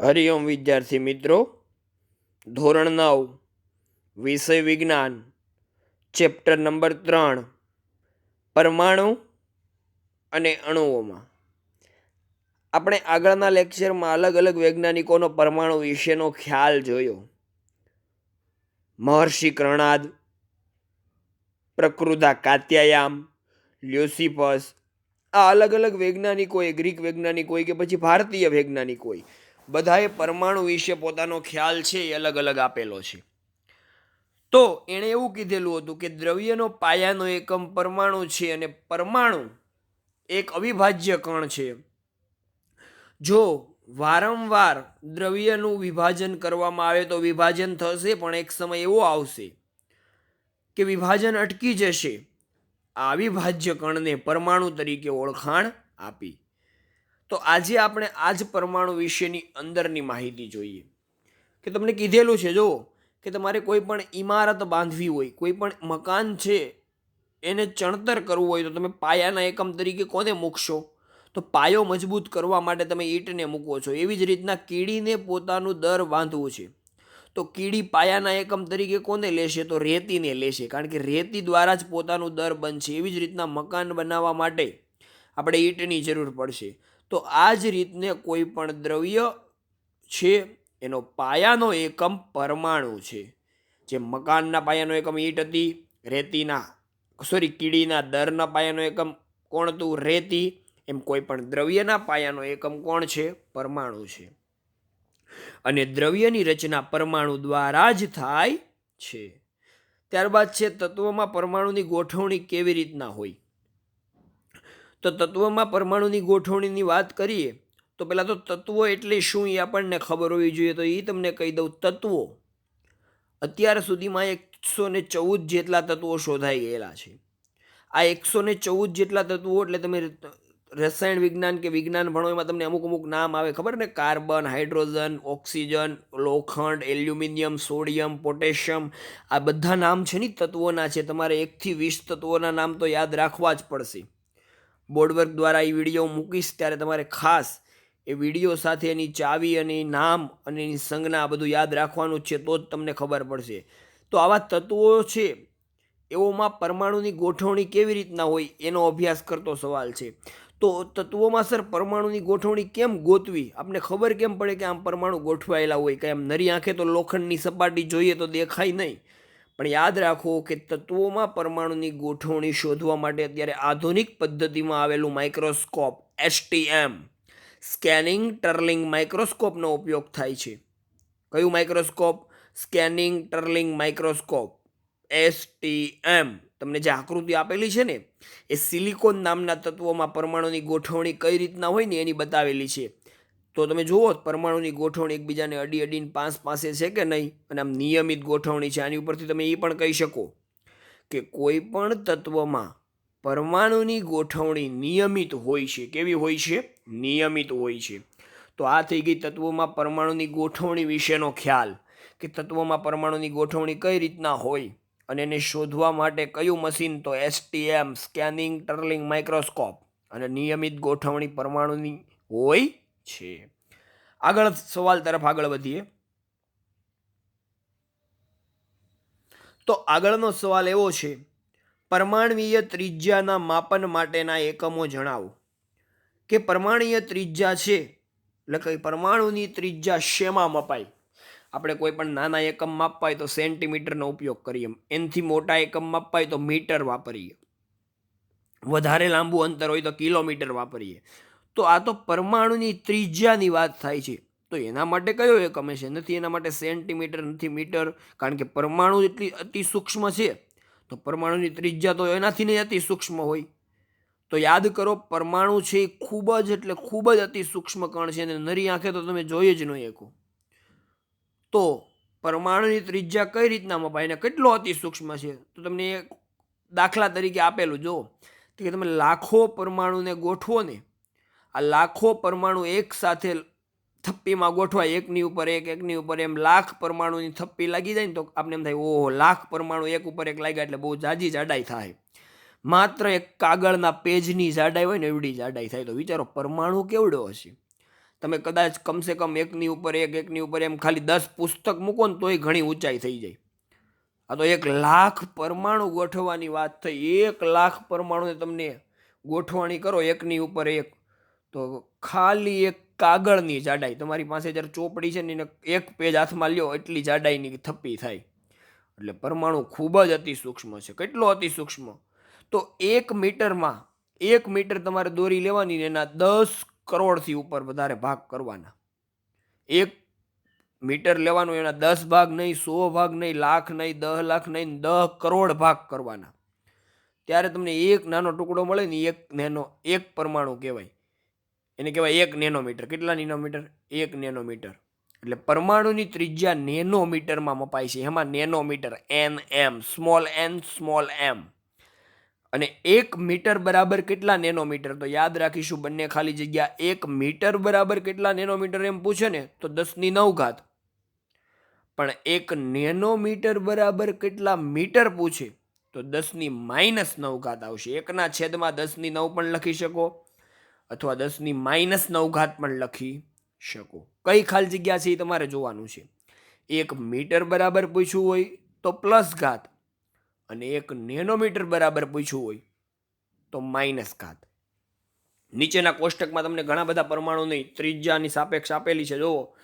હરિઓમ વિદ્યાર્થી મિત્રો, ધોરણ નવ, વિષય વિજ્ઞાન, ચેપ્ટર નંબર ત્રણ, પરમાણુ અને અણુઓમાં. આપણે આગળના લેક્ચરમાં અલગ અલગ વૈજ્ઞાનિકોનો પરમાણુ વિશેનો ખ્યાલ જોયો. મહર્ષિ કર્ણાદ પ્રકૃતા કાત્યાયામ લ્યુસિપસ આ અલગ અલગ વૈજ્ઞાનિકોએ, ગ્રીક વૈજ્ઞાનિકોએ કે પછી ભારતીય વૈજ્ઞાનિકોએ બધાએ પરમાણુ વિશે પોતાનો ખ્યાલ છે એ અલગ અલગ આપેલો છે. તો એણે એવું કીધેલું હતું કે દ્રવ્યનો પાયાનો એકમ પરમાણુ છે અને પરમાણુ એક અવિભાજ્ય કણ છે. જો વારંવાર દ્રવ્યનું વિભાજન કરવામાં આવે તો વિભાજન થશે પણ એક સમય એવો આવશે કે વિભાજન અટકી જશે. આ અવિભાજ્ય કણને પરમાણુ તરીકે ઓળખાણ આપી. તો આજે આપણે આ જ પરમાણુ વિશેની અંદરની માહિતી જોઈએ. કે તમને કીધેલું છે જો કે તમારે કોઈ પણ ઇમારત બાંધવી હોય, કોઈ પણ મકાન છે, એને ચણતર કરવું હોય તો તમે પાયાના એકમ તરીકે કોને મૂકશો? તો પાયો મજબૂત કરવા માટે તમે ઈંટને મૂકો છો. એવી જ રીતના કીડીને પોતાનું દર બાંધવું છે. તો કીડી પાયાના એકમ તરીકે કોને લેશે? તો રેતીને લેશે. કારણ કે રેતી દ્વારા જ પોતાનું દર બનશે. એવી જ રીતના મકાન બનાવવા માટે આપણે ઈંટની જરૂર પડશે. તો આ જ રીતને કોઈ પણ દ્રવ્ય છે, એનો પાયાનો એકમ પરમાણુ છે. જે મકાનના પાયાનો એકમ ઈંટ હતી, રેતીના, સોરી, કીડીના દરના પાયાનો એકમ કોણ હતું? રેતી. એમ કોઈ પણ દ્રવ્યના પાયાનો એકમ કોણ છે? પરમાણુ છે. અને દ્રવ્યની રચના પરમાણુ દ્વારા જ થાય છે. ત્યારબાદ છે, તત્વોમાં પરમાણુની ગોઠવણી કેવી રીતના હોય? તો તત્વમાં પરમાણુની ગોઠવણીની વાત કરીએ, તો પહેલાં તો તત્વો એટલે શું એ આપણને ખબર હોવી જોઈએ. તો એ તમને કહી દઉં તત્વો. અત્યાર સુધીમાં એકસો ને ચૌદ જેટલા તત્વો શોધાઈ ગયેલા છે. આ એકસો ને ચૌદ જેટલા તત્વો એટલે તમે રસાયણ વિજ્ઞાન કે વિજ્ઞાન ભણો, એમાં તમને અમુક અમુક નામ આવે, ખબર ને? કાર્બન, હાઇડ્રોજન, ઓક્સિજન, લોખંડ, એલ્યુમિનિયમ, સોડિયમ, પોટેશિયમ, આ બધા નામ છે ને તત્વોના છે. તમારે એકથી વીસ તત્વોના નામ તો યાદ રાખવા જ પડશે. બોર્ડવર્ક દ્વારા એ વીડિયો મૂકીશ ત્યારે તમારે ખાસ એ વીડિયો સાથે એની ચાવી અને નામ અને એની સંજ્ઞા આ બધું યાદ રાખવાનું છે તો જ તમને ખબર પડશે. તો આવા તત્વો છે એવોમાં પરમાણુની ગોઠવણી કેવી રીતના હોય એનો અભ્યાસ કરતો સવાલ છે. તો તત્વોમાં સર પરમાણુની ગોઠવણી કેમ ગોતવી? આપણે ખબર કેમ પડે કે આમ પરમાણુ ગોઠવાયેલા હોય કે આમ નરી આંખે તો લોખંડની સપાટી જોઈએ તો દેખાય નહીં. પણ યાદ રાખો કે તત્વોમાં પરમાણુની ગોઠવણી શોધવા માટે અત્યારે આધુનિક પદ્ધતિમાં આવેલું માઇક્રોસ્કોપ એસટીએમ સ્કેનિંગ ટર્લિંગ માઇક્રોસ્કોપનો ઉપયોગ થાય છે. કયું microscope? Scanning tunnelling microscope STM તમને જે આકૃતિ આપેલી છે ને, એ સિલિકોન નામના તત્વોમાં પરમાણુની ગોઠવણી કઈ રીતના હોય ને એની બતાવેલી છે. તો તમે જુઓ પરમાણુની ગોઠવણી એકબીજાને અડી અડીને પાંચ પાસે છે કે નહીં? અને આમ નિયમિત ગોઠવણી છે. આની ઉપરથી તમે એ પણ કહી શકો કે કોઈ પણ તત્વમાં પરમાણુની ગોઠવણી નિયમિત હોય છે. કેવી હોય છે? નિયમિત હોય છે. તો આ થઈ ગઈ તત્વોમાં પરમાણુની ગોઠવણી વિશેનો ખ્યાલ કે તત્વોમાં પરમાણુની ગોઠવણી કઈ રીતના હોય અને એને શોધવા માટે કયું મશીન? તો એસટીએમ, સ્કેનિંગ, ટર્લિંગ, માઇક્રોસ્કોપ. અને નિયમિત ગોઠવણી પરમાણુની હોય છે. આગળ સવાલ તરફ આગળ વધીએ. તો આગળનો સવાલ એવો છે, પરમાણવીય ત્રિજ્યાના માપન માટેના એકમો જણાવો. કે પરમાણીય ત્રિજ્યા છે, એટલે કે પરમાણુની ત્રિજ્યા શેમાં મપાય? આપણે કોઈ પણ નાના એકમ માપવા તો સેન્ટીમીટરનો ઉપયોગ કરીએ. એનથી મોટા એકમ માપવા તો મીટર વાપરીએ. વધારે લાંબુ અંતર હોય તો કિલોમીટર વાપરીએ. તો આ તો પરમાણુની ત્રિજ્યાની વાત થાય છે. તો એના માટે કયો એકમ છે? નથી એના માટે સેન્ટીમીટર, નથી મીટર, કારણ કે પરમાણુ એટલી અતિ સૂક્ષ્મ છે. તો પરમાણુની ત્રિજ્યા તો એનાથી નહીં અતિ સૂક્ષ્મ હોય. તો યાદ કરો, પરમાણુ છે એ ખૂબ જ એટલે ખૂબ જ અતિ સૂક્ષ્મ કણ છે અને નરી આંખે તો તમે જોઈ જ નહીં શકો. તો પરમાણુની ત્રિજ્યા કઈ રીતના મપાય અને કેટલો અતિ સૂક્ષ્મ છે? તો તમને દાખલા તરીકે આપેલું જો કે તમે લાખો પરમાણુને ગોઠવો ને આ લાખો પરમાણુ એક સાથે થપ્પીમાં ગોઠવાય, એકની ઉપર એક, એકની ઉપર એમ લાખ પરમાણુની થપ્પી લાગી જાય ને તો આપણે એમ થાય, ઓહો, લાખ પરમાણુ એક ઉપર એક લાગ્યા એટલે બહુ જાજી જાડાઈ થાય. માત્ર એક કાગળના પેજની જાડાઈ હોય ને એવડી જાડાઈ થાય. તો વિચારો, પરમાણુ કેવડો હશે? તમે કદાચ કમસે કમ એકની ઉપર એક, એકની ઉપર એમ ખાલી દસ પુસ્તક મૂકો ને તોય ઘણી ઊંચાઈ થઈ જાય. આ તો એક લાખ પરમાણુ ગોઠવવાની વાત થઈ. એક લાખ પરમાણુને તમને ગોઠવણી કરો, એકની ઉપર એક. તો ખાલી એક કાગળની જાડાઈ, તમારી પાસે જ્યારે ચોપડી છે ને એને એક પેજ હાથમાં લ્યો, એટલી જાડાઈની થપ્પી થાય. એટલે પરમાણુ ખૂબ જ અતિ સૂક્ષ્મ છે. કેટલો અતિ સૂક્ષ્મ? તો એક મીટરમાં, એક મીટર તમારે દોરી લેવાની ને એના દસ કરોડથી ઉપર વધારે ભાગ કરવાના. એક મીટર લેવાનું એના દસ ભાગ નહીં, સો ભાગ નહીં, લાખ નહીં દસ લાખ નહીં દસ કરોડ ભાગ કરવાના. ત્યારે તમને એક નાનો ટુકડો મળે ને એક નેનો, એક પરમાણુ કહેવાય. એને કહેવાય એક નેનોમીટર. કેટલા નેનોમીટર? એક નેનોમીટર. એટલે પરમાણુની ત્રિજ્યા નેનોમીટરમાં મપાય છે. એમાં nanometre N M small N small M અને એક મીટર બરાબર કેટલા નેનોમીટર? તો યાદ રાખીશું બંને ખાલી જગ્યા. એક મીટર બરાબર કેટલા નેનોમીટર એમ પૂછે ને, તો દસની નવ ઘાત પણ એક નેનોમીટર બરાબર કેટલા મીટર પૂછે, તો દસની માઇનસ નવ ઘાત આવશે. એકના છેદમાં દસની નવ પણ લખી શકો. અથવા દસની માઇનસ નવ ઘાત પણ લખી શકો. કઈ ખાલી જગ્યા છે એ તમારે જોવાનું છે. એક મીટર બરાબર પૂછ્યું હોય તો પ્લસ ઘાત અને એક નેનોમીટર બરાબર પૂછ્યું હોય તો માઇનસ ઘાત. નીચેના કોષ્ટકમાં તમને ઘણા બધા પરમાણુની ત્રિજ્યાની સાપેક્ષ આપેલી છે. જુઓ.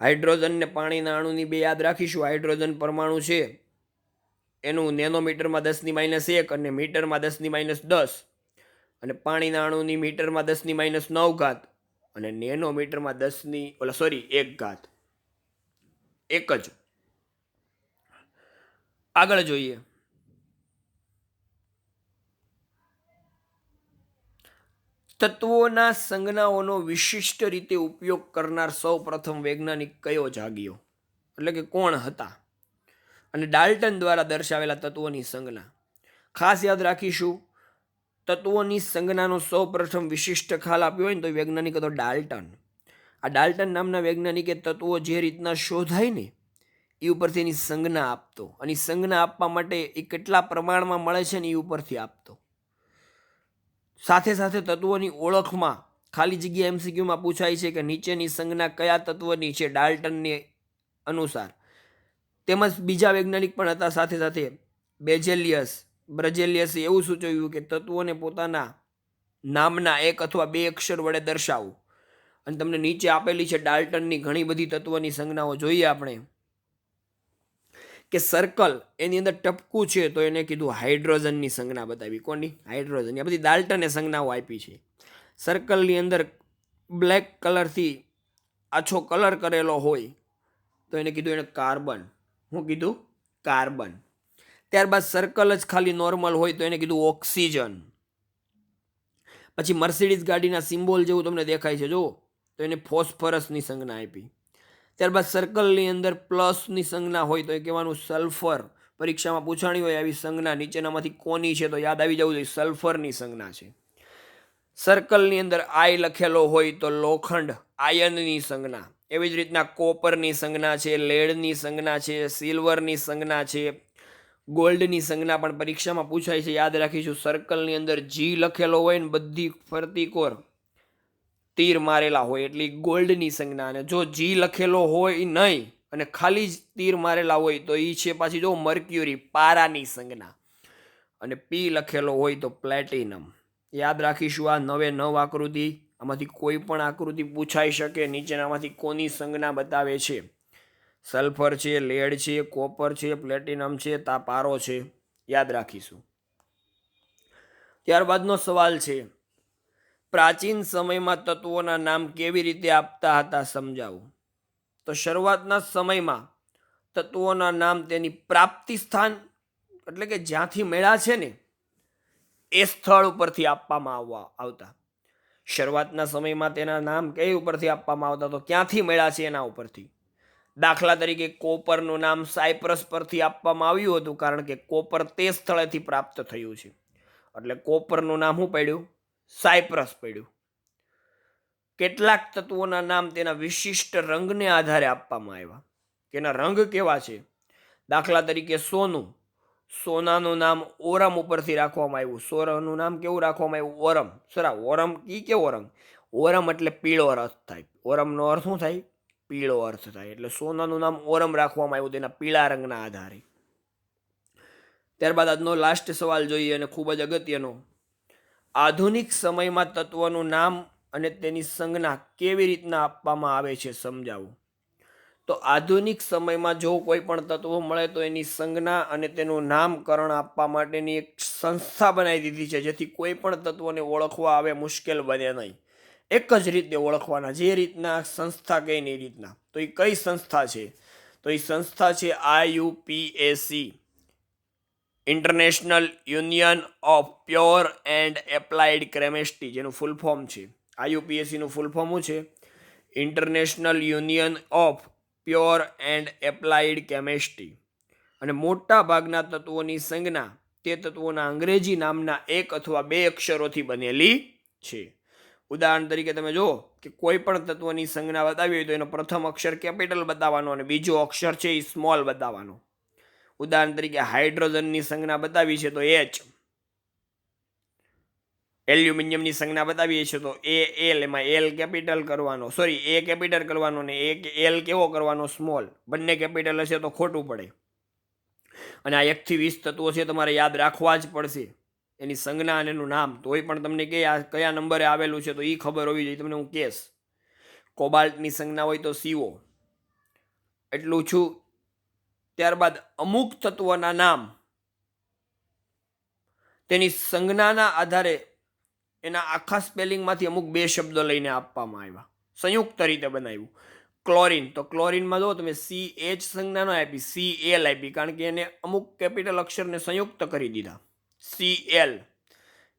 હાઇડ્રોજન ને પાણીના અણુની બે યાદ રાખીશું. હાઇડ્રોજન પરમાણુ છે. એનું નેનોમીટરમાં દસની માઇનસ એક અને મીટરમાં દસની માઇનસ દસ. અને પાણીના અણુની મીટરમાં દસની માઇનસ નવ ઘાત અને નેનોમીટરમાં દસની, ઓલા સોરી એક ઘાત. એક જ. આગળ જોઈએ. તત્વોના સંજ્ઞાઓનો વિશિષ્ટ રીતે ઉપયોગ કરનાર સૌ પ્રથમ વૈજ્ઞાનિક કયો જાગ્યો? એટલે કે કોણ હતા? અને ડાલ્ટન દ્વારા દર્શાવેલા તત્વોની સંજ્ઞા. ખાસ યાદ રાખીશું તત્વોની સંજ્ઞાનો સૌ પ્રથમ વિશિષ્ટ ખ્યાલ આપ્યો હોય ને તો વૈજ્ઞાનિક હતો ડાલ્ટન. આ ડાલ્ટન નામના વૈજ્ઞાનિકે તત્વો જે રીતના શોધાય ને એ ઉપરથી એની સંજ્ઞા આપતો. અને સંજ્ઞા આપવા માટે એ કેટલા પ્રમાણમાં મળે છે ને એ ઉપરથી આપતો. સાથે સાથે તત્વોની ઓળખમાં ખાલી જગ્યા એમસીક્યુમાં પૂછાય છે કે નીચેની સંજ્ઞા કયા તત્વની છે ડાલ્ટનની અનુસાર. તેમજ બીજા વૈજ્ઞાનિક પણ હતા સાથે સાથે બેજેલિયસ બ્રજેલિયસે એવું સૂચવ્યું કે તત્વોને પોતાના નામના એક અથવા બે અક્ષર વડે દર્શાવવું અને તમને નીચે આપેલી છે ડાલ્ટનની ઘણી બધી તત્વની સંજ્ઞાઓ જોઈએ આપણે. કે સર્કલ એની અંદર ટપકું છે તો એને કીધું હાઇડ્રોજનની સંજ્ઞા બતાવી. કોની? હાઇડ્રોજન આ બધી ડાલ્ટને સંજ્ઞાઓ આપી છે. સર્કલની અંદર બ્લેક કલરથી આછો કલર કરેલો હોય તો એને કીધું એને કાર્બન. હું કીધું કાર્બન. ત્યારબાદ સર્કલ જ ખાલી નોર્મલ હોય તો એને કીધું ઓક્સિજન પછી મર્સિડીઝ ગાડીના સિમ્બોલ જેવું તમને દેખાય છે, જુઓ. તો એને ફોસ્ફરસની સંજ્ઞા આપી. ત્યારબાદ સર્કલની અંદર પ્લસની સંજ્ઞા હોય તો એ કહેવાનું સલ્ફર પરીક્ષામાં પૂછાણી હોય આવી સંજ્ઞા, નીચેનામાંથી કોની છે તો યાદ આવી જવું જોઈએ સલ્ફરની સંજ્ઞા છે. સર્કલની અંદર આય લખેલો હોય તો લોખંડ આયનની સંજ્ઞા. એવી જ રીતના કોપરની સંજ્ઞા છે લેડની સંજ્ઞા છે સિલ્વરની સંજ્ઞા છે ગોલ્ડની સંજ્ઞા પણ પરીક્ષામાં પૂછાય છે. યાદ રાખીશું સર્કલની અંદર જી લખેલો હોય ને બધી ફરતી કોર તીર મારેલા હોય એટલે ગોલ્ડની સંજ્ઞા. અને જો જી લખેલો હોય નહીં અને ખાલી જ તીર મારેલા હોય તો એ છે પાછી જો મર્ક્યુરી પારાની સંજ્ઞા. અને પી લખેલો હોય તો પ્લેટિનમ યાદ રાખીશું, આ નવે નવ આકૃતિ આમાંથી કોઈ પણ આકૃતિ પૂછાઈ શકે, નીચેનામાંથી કોની સંજ્ઞા બતાવે છે? સલ્ફર છે, લેડ છે, કોપર છે, પ્લેટિનમ છે તા પારો છે. યાદ રાખીશું. ત્યારબાદનો સવાલ છે, પ્રાચીન સમયમાં તત્વોના નામ કેવી રીતે આપતા હતા સમજાવો. તો શરૂઆતના સમયમાં તત્વોના નામ તેની પ્રાપ્તિ સ્થાન એટલે કે જ્યાંથી મેળા છે ને, એ સ્થળ ઉપરથી આપવામાં આવવા આવતા. શરૂઆતના સમયમાં તેના નામ કઈ ઉપરથી આપવામાં આવતા? તો ક્યાંથી મેળા છે એના ઉપરથી? દાખલા તરીકે કોપરનું નામ સાયપ્રસ પરથી આપવામાં આવ્યું હતું, કારણ કે કોપર તે સ્થળેથી પ્રાપ્ત થયું છે. એટલે કોપરનું નામ શું પડ્યું? સાયપ્રસ પડ્યું. કેટલાક તત્વોના નામ તેના વિશિષ્ટ રંગને આધારે આપવામાં આવ્યા. તેના રંગ કેવા છે? દાખલા તરીકે સોનું. સોનાનું નામ ઓરમ ઉપરથી રાખવામાં આવ્યું. સોરનું નામ કેવું રાખવામાં આવ્યું? ઓરમ. સરા, ઓરમ કી કેવો રંગ? ઓરમ એટલે પીળો અર્થ થાય. ઓરમનો અર્થ શું થાય? પીળો અર્થ થાય. એટલે સોનાનું નામ ઓરમ રાખવામાં આવ્યું તેના પીળા રંગના આધારે. ત્યારબાદ આજનો લાસ્ટ સવાલ જોઈએ અને ખૂબ જ અગત્યનો. આધુનિક સમયમાં તત્વનું નામ અને તેની સંજ્ઞા કેવી રીતના આપવામાં આવે છે સમજાવું? તો આધુનિક સમયમાં જો કોઈ પણ તત્વો મળે તો એની સંજ્ઞા અને તેનું નામકરણ આપવા માટેની એક સંસ્થા બનાવી દીધી છે, જેથી કોઈ પણ તત્વોને ઓળખવા આવે મુશ્કેલ બને નહીં. એક જ રીતે ઓળખવાના, જે રીતના સંસ્થા કઈ એ રીતના. તો એ કઈ સંસ્થા છે? તો એ સંસ્થા છે IUPAC international union of pure and applied chemistry જેનું ફૂલ ફોર્મ છે. આઈયુપીએસસીનું ફૂલ ફોર્મ શું છે? International union of pure and applied chemistry અને મોટા ભાગના તત્વોની સંજ્ઞા તે તત્વોના અંગ્રેજી નામના એક અથવા બે અક્ષરોથી બનેલી છે. ઉદાહરણ તરીકે તમે જુઓ કે કોઈ પણ તત્વની સંજ્ઞા બતાવી હોય તો એનો પ્રથમ અક્ષર કેપિટલ બતાવવાનો અને બીજો અક્ષર છે એ સ્મોલ બતાવવાનો. ઉદાહરણ તરીકે હાઇડ્રોજનની સંજ્ઞા બતાવી છે તો એચ એલ્યુમિનિયમની સંજ્ઞા બતાવીએ છીએ તો એ એલ એમાં એલ કેપિટલ કરવાનો સોરી એ કેપિટલ કરવાનો ને એ એલ કેવો કરવાનો? સ્મોલ બંને કેપિટલ હશે તો ખોટું પડે. અને આ એકથી વીસ તત્વો છે, તમારે યાદ રાખવા જ પડશે. એની સંજ્ઞા અને એનું નામ. તોય પણ તમને કે આ કયા નંબરે આવેલું છે તો એ ખબર હોવી જોઈએ. તમને હું કેસ કોબાલ્ટની સંજ્ઞા હોય તો સીઓ એટલું છું. ત્યારબાદ અમુક તત્વના નામ. તેની સંજ્ઞાના આધારે એના આખા સ્પેલિંગમાંથી અમુક બે શબ્દો લઈને આપવામાં આવ્યા. સંયુક્ત રીતે બનાવ્યું. ક્લોરિન. તો ક્લોરિનમાં જો તમે સી એચ સંજ્ઞા ન આપી સી એલ આપી કારણ કે એને અમુક કેપિટલ અક્ષરને સંયુક્ત કરી દીધા. સી એલ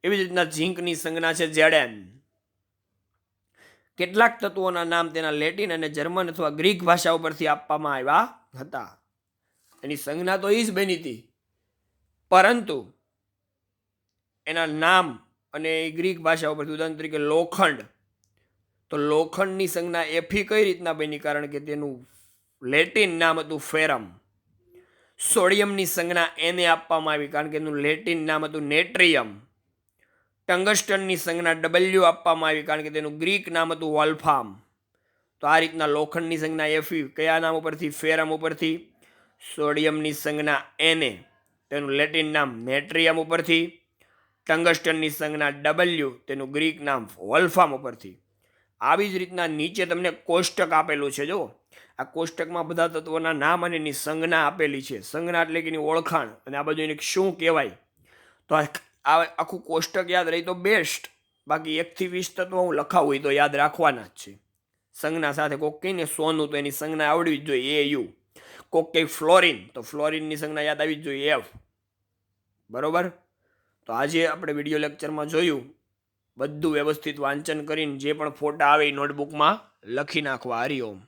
એવી જ રીતના ઝીંકની સંજ્ઞા છે જેડેન કેટલાક તત્વોના નામ તેના લેટિન અને જર્મન અથવા ગ્રીક ભાષા ઉપરથી આપવામાં આવ્યા હતા. એની સંજ્ઞા તો એ જ બની હતી. પરંતુ એના નામ અને એ ગ્રીક ભાષા ઉપરથી ઉદાહરણ તરીકે લોખંડ. તો લોખંડની સંજ્ઞા એફી કઈ રીતના બની? કારણ કે તેનું લેટિન નામ હતું ફેરમ. સોડિયમની સંજ્ઞા એને આપવામાં આવી કારણ કે એનું લેટિન નામ હતું નેટ્રિયમ. ટંગસ્ટનની સંજ્ઞા ડબલ્યુ આપવામાં આવી કારણ કે તેનું ગ્રીક નામ હતું વોલ્ફામ. તો આ રીતના લોખંડની સંજ્ઞા એફી કયા નામ ઉપરથી? ફેરમ ઉપરથી. સોડિયમની સંજ્ઞા એને તેનું લેટિન નામ નેટ્રિયમ ઉપરથી. ટંગસ્ટનની સંજ્ઞા ડબલ્યુ તેનું ગ્રીક નામ વોલ્ફામ ઉપરથી. આવી જ રીતના નીચે તમને કોષ્ટક આપેલું છે જો આ કોષ્ટકમાં બધા તત્વોના નામ અને એની સંજ્ઞા આપેલી છે. સંજ્ઞા એટલે કે એની ઓળખાણ. અને આ બાજુ એને શું કહેવાય? તો આ આખું કોષ્ટક યાદ રહી તો બેસ્ટ બાકી એકથી વીસ તત્વો હું લખાવું હોય તો યાદ રાખવાના જ છે. સંજ્ઞા સાથે કોક કહીને સોનું તો એની સંજ્ઞા આવડવી જ જોઈએ. એ યુ કોક કંઈ ફ્લોરિન. તો ફ્લોરિનની સંજ્ઞા યાદ આવી જ જોઈએ. એફ બરોબર? તો આજે આપણે વીડિયો લેક્ચરમાં જોયું. બધું વ્યવસ્થિત વાંચન કરીને જે પણ ફોટા આવે એ નોટબુકમાં લખી નાખવા. હરિઓમ